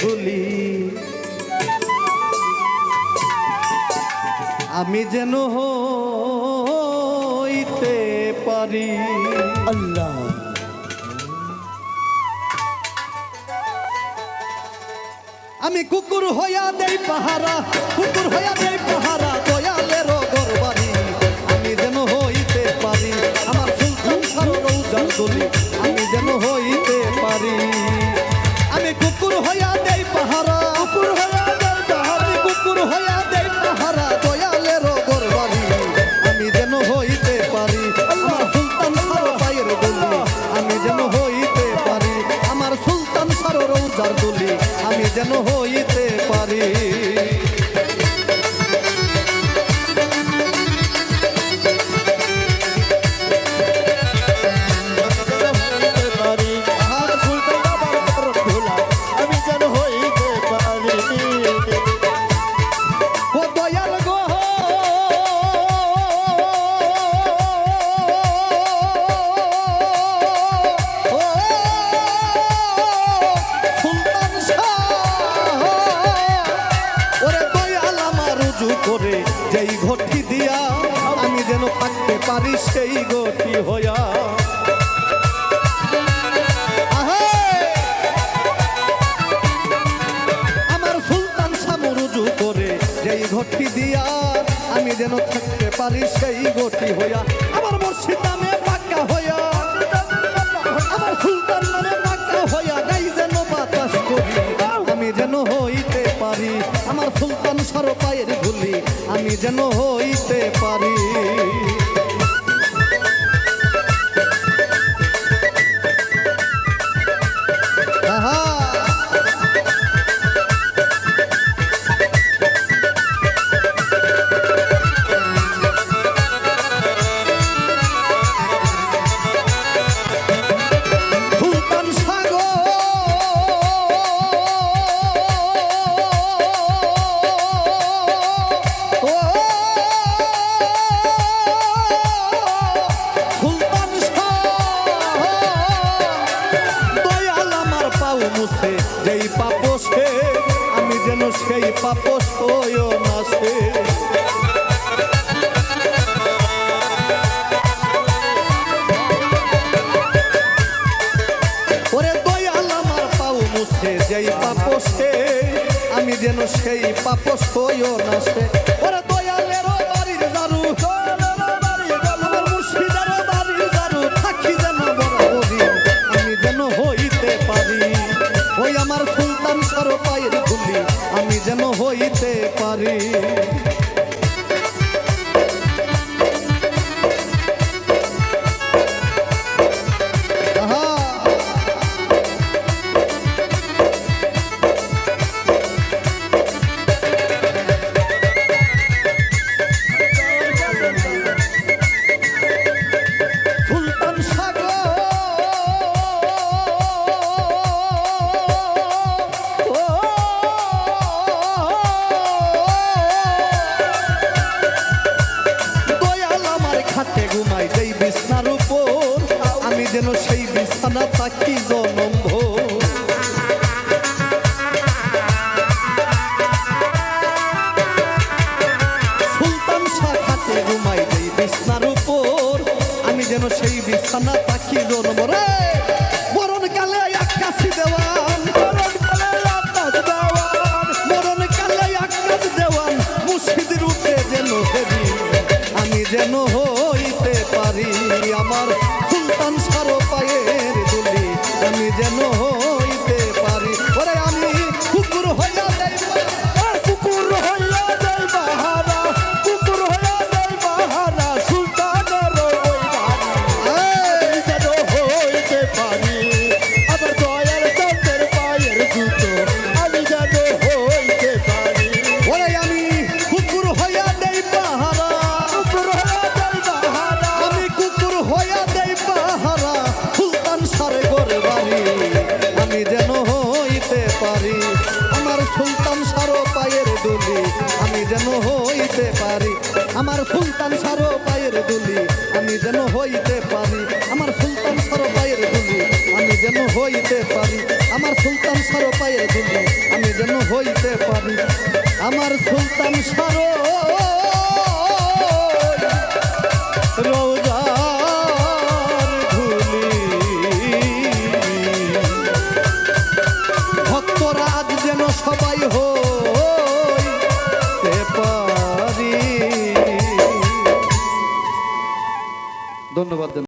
ভুলি আমি যেন হইতে পারি। আল্লাহ। আমি কুকুর হইয়া দেই পাহারা কুকুর হইয়া দেই পাহারা। যেন হইতে থাকতে পারি সেই গটি হইয়া। আমার সুলতান সামরুজু করে যেই ঘটি দিয়া আমি যেন থাকতে পারি সেই গটি হইয়া। আমার হইয়া। আমার সুলতান নামে পাক্কা হইয়া যেন বাতাস করি। আমি যেন হইতে পারি। আমার সুলতান ধুলি। আমি যেন হইতে পারি। সেই পাপস হইও না সে। ওরে দয়াল আমার পাও মুছে, যেই পাপসে আমি যেন সেই পাপস হইও না সে। ওরে দয়ালের বাড়ির দারু হইতে পারি। সেই বিছানা থাকি জনম ভোর। সুলতান শাহ ঘুমাই যেই বিছনার উপর। আমি যেন সেই বিছানা তাকি জন্ম। রে, মরণ কালে আকাশি দেওয়ান, মরণ কালে আকাশ দেওয়ান, মরণ দেওয়ান, মুর্শিদ যেন হেরি আমি যেন হইতে পারি আমার সুলতান সারো পায়ের দুলি, আমি যেন হইতে পারি। আমার সুলতান সারো পায়ের দুলি, আমি যেন হইতে পারি। আমার সুলতান সারো পায়ের দুলি, আমি যেন হইতে পারি। আমার সুলতান সারো পায়ের দুলি, আমি যেন হইতে পারি। আমার সুলতান সারো সবাই হইতে